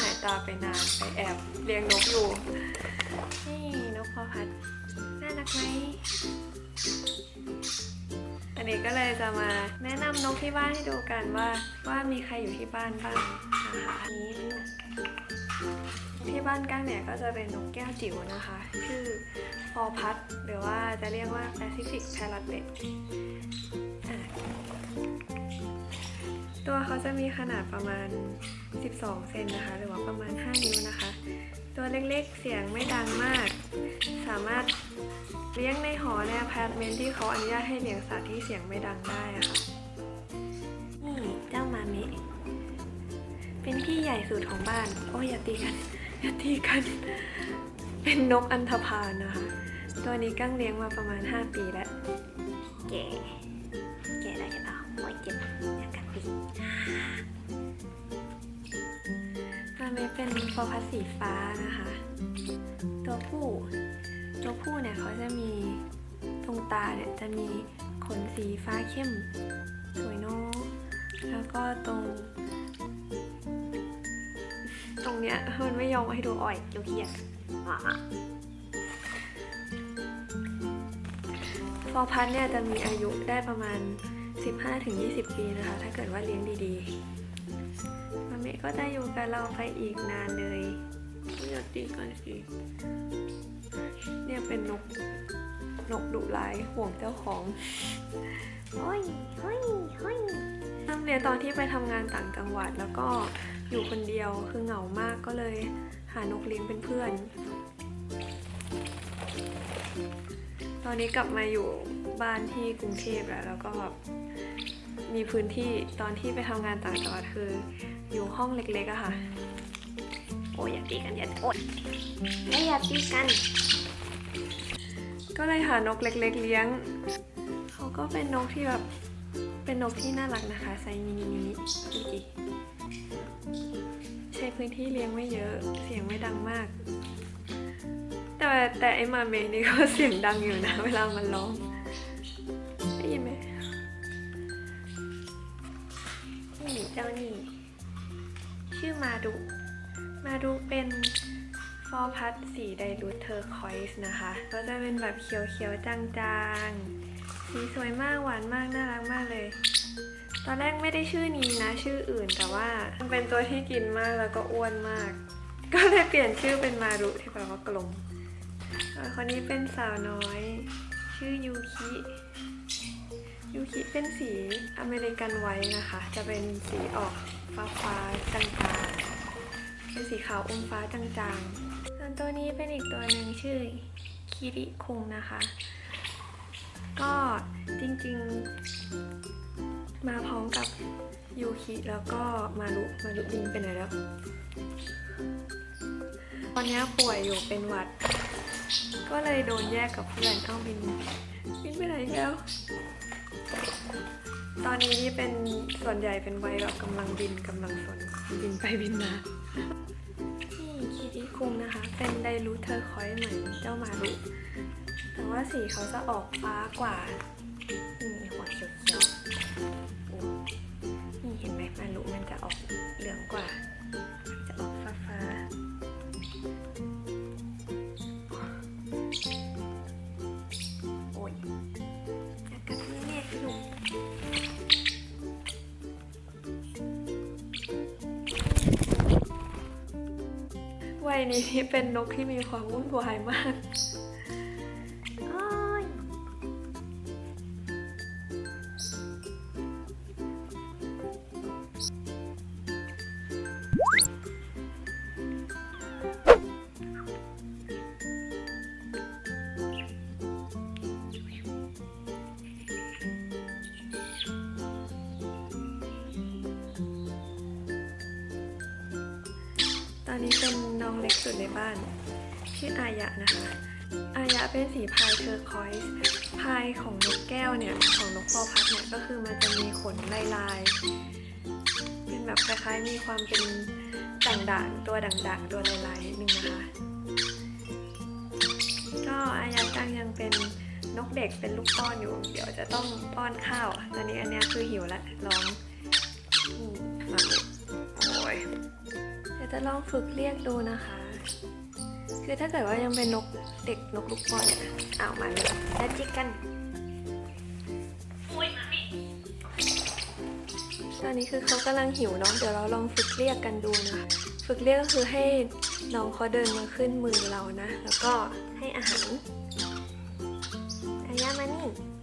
หายตาไปนานไปแอบเลี้ยงนกอยู่ นี่นกพอพัดน่ารักไหมอันนี้ก็เลยจะมาแนะนำนกที่บ้านให้ดูกันว่าว่ามีใครอยู่ที่บ้านบ้างนะคะนี้ที่บ้านก้างเนี่ยก็จะเป็นนกแก้วจิ๋วนะคะ ชื่อพอพัดหรือว่าจะเรียกว่า Pacific Parrot อะ ตัวเขาจะมีขนาดประมาณ 12 เซนนะคะ หรือว่าประมาณ 5 นิ้วนะคะ ตัวเล็กๆ เสียงไม่ดังมาก สามารถเลี้ยงในหอในอพาร์ตเมนต์ที่เขาอนุญาตให้เลี้ยงสัตว์ที่เสียงไม่ดังได้อะค่ะ นี่เจ้ามาเมะเป็นพี่ใหญ่สุดของบ้าน โอ้ยอย่าตีกัน อย่าตีกัน เป็นนกอันธพาลนะคะ ตัวนี้กั้งเลี้ยงมาประมาณ 5 ปีแล้วแก่แเมะเป็นฟอพัสสีฟ้านะคะ ตัวผู้ ตัวผู้เนี่ยเขาจะมีตรงตาเนี่ยจะมีขนสีฟ้าเข้ม สวยเนอะแล้วก็ตรง ตรงเนี้ยมันไม่ยอมให้ดูอ่อยดูเครียดอะฟอพัทเนี่ยจะมีอายุได้ประมาณ 15-20 ปีนะคะ ถ้าเกิดว่าเลี้ยงดีๆ มาเมะก็จะอยู่กับเราไปอีกนานเลยอย่าตีกันสิเนี่ยเป็นนกนกดุร้ายห่วงเจ้าของห้อยห้อยห้อยทำเรียนตอนที่ไปทำงานต่างจังหวัดแล้วก็อยู่คนเดียวคือเหงามากก็เลย หานกเลี้ยงเป็นเพื่อน ตอนนี้กลับมาอยู่บ้านที่กรุงเทพแล้วแล้วก็แบบ มีพื้นที่ตอนที่ไปทำงานต่างจังหวัดคือ อยู่ห้องเล็กๆอะค่ะ โอ้ยอย่าตีกันอย่าโอ๊ยไม่อย่าตีกัน ก็เลยหานกเล็ก ๆ เลี้ยง เขาก็เป็นนกที่แบบเป็นนกที่น่ารักนะคะไซส์มินิมินิดูดิใช้พื้นที่เลี้ยงไม่เยอะเสียงไม่ดังมาก แต่แต่ไอมาเมนี่ก็เสียงดังอยู่นะ เวลามันร้อง เจ้านี่ ชื่อมาดุ มาดูเป็นฟอร์พัดสีไดรูทเทอร์คอยส์นะคะ ก็จะเป็นแบบเขียวๆจางๆ สีสวยมากหวานมาก น่ารักมากเลย ตอนแรกไม่ได้ชื่อนี้นะ ชื่ออื่นแต่ว่ามันเป็นตัวที่กินมากแล้วก็อ้วนมาก ก็เลยเปลี่ยนชื่อเป็นมารุที่แปลว่ากลมคนนี้เป็นสาวน้อย ชื่อยูคิ ยูคิเป็นสีอเมริกันไวท์นะคะ จะเป็นสีออกฟ้าๆจางๆ เป็นสีขาวอมฟ้าจางๆ ส่วนตัวนี้เป็นอีกตัวหนึ่งชื่อคิริคุงนะคะ ก็จริงๆ มาพร้อมกับยูคิแล้วก็มารุมารุบินไปไหนแล้ว ตอนนี้ป่วยอยู่เป็นหวัด ก็เลยโดนแยกกับเพื่อนเอ้าบินบินไปไหนแล้ว ตอนนี้ที่เป็นส่วนใหญ่เป็นวัยแบบกำลังบินกำลังสนบินไปบินมา นี่คิริคุงนะคะ เป็นไดรูเทอร์คอยเหมือนเจ้ามารุแต่ว่าสีเขาจะออกฟ้ากว่า นี้เป็นนกที่มีความวุ่นวายมาก อันนี้เป็นน้องเล็กสุดในบ้าน ชื่ออายะนะคะ อายะเป็นสีพายเทอร์คอยส์พายของนกแก้วเนี่ย ของนกพอพัดเนี่ยก็คือมันจะมีขนลายลายๆเป็นแบบคล้ายๆมีความเป็นด่างๆตัวด่างๆตัวลายๆนิดนึงนะคะ ก็อายะจังยังเป็นนกเด็กเป็นลูกป้อนอยู่ เดี๋ยวจะต้องป้อนข้าว ตอนนี้อันนี้คือหิวล้วร้องอืมมาเลย จะลองฝึกเรียกดูนะคะ คือถ้าเกิดว่ายังเป็นนกเด็กนกลูกบอลเนี่ยเอามาเลยแล้วจิกกันตอนนี้คือเขากำลังหิวเนาะเดี๋ยวเราลองฝึกเรียกกันดูนะคะฝึกเรียกก็คือให้น้องเขาเดินมาขึ้นมือเรานะ แล้วก็ให้อาหารอายามานี่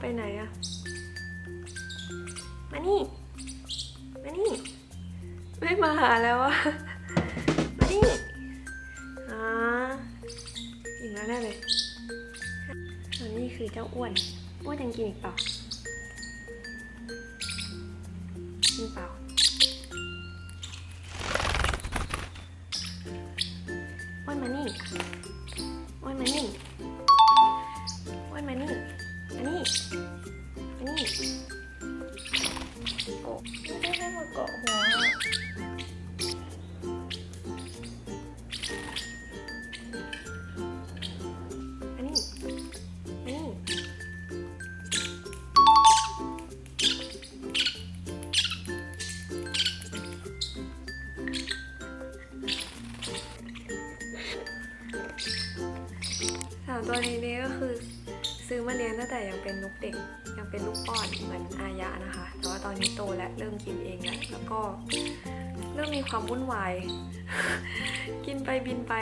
ไปไหนอะมานี่ มานี่ ไม่มาหาแล้วอะมานี่อ๋อกินแล้วได้เลยอันนี้คือเจ้าอ้วนอ้วนยังกินอีกเปล่ากินเปล่าอ้วนมานี่อ้วนมานี่อ้วนมานี่ มานี่มานี่โอ้ไม่ ด็กยังเป็นลูกป้อนเหมือนอายะนะคะ แต่ว่าตอนนี้โตและเริ่มกินเองแล้วแล้วก็เริ่มมีความวุ่นวาย กินไปบินไป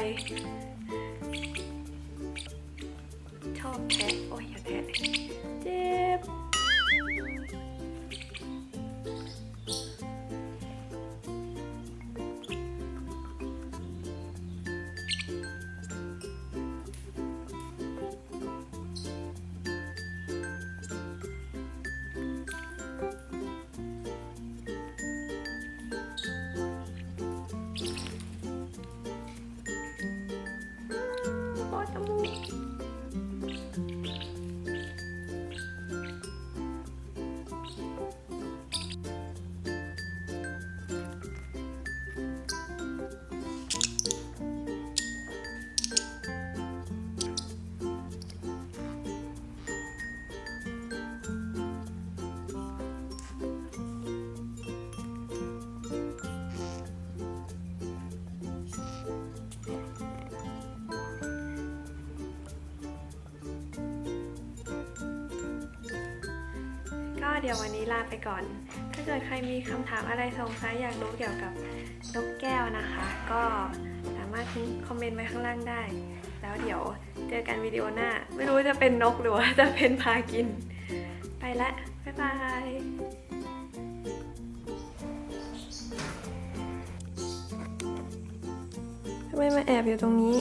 ชอบแทะโอ้ยอย่าแทะ เดี๋ยววันนี้ลาไปก่อน ถ้าเกิดใครมีคำถามอะไรสงสัยอยากรู้เกี่ยวกับนกแก้วนะคะ ก็สามารถทิ้งคอมเมนต์ไว้ข้างล่างได้ แล้วเดี๋ยวเจอกันวิดีโอหน้า ไม่รู้จะเป็นนกหรือว่าจะเป็นพากิน ไปละ บ๊ายบายทำไมมาแอบอยู่ตรงนี้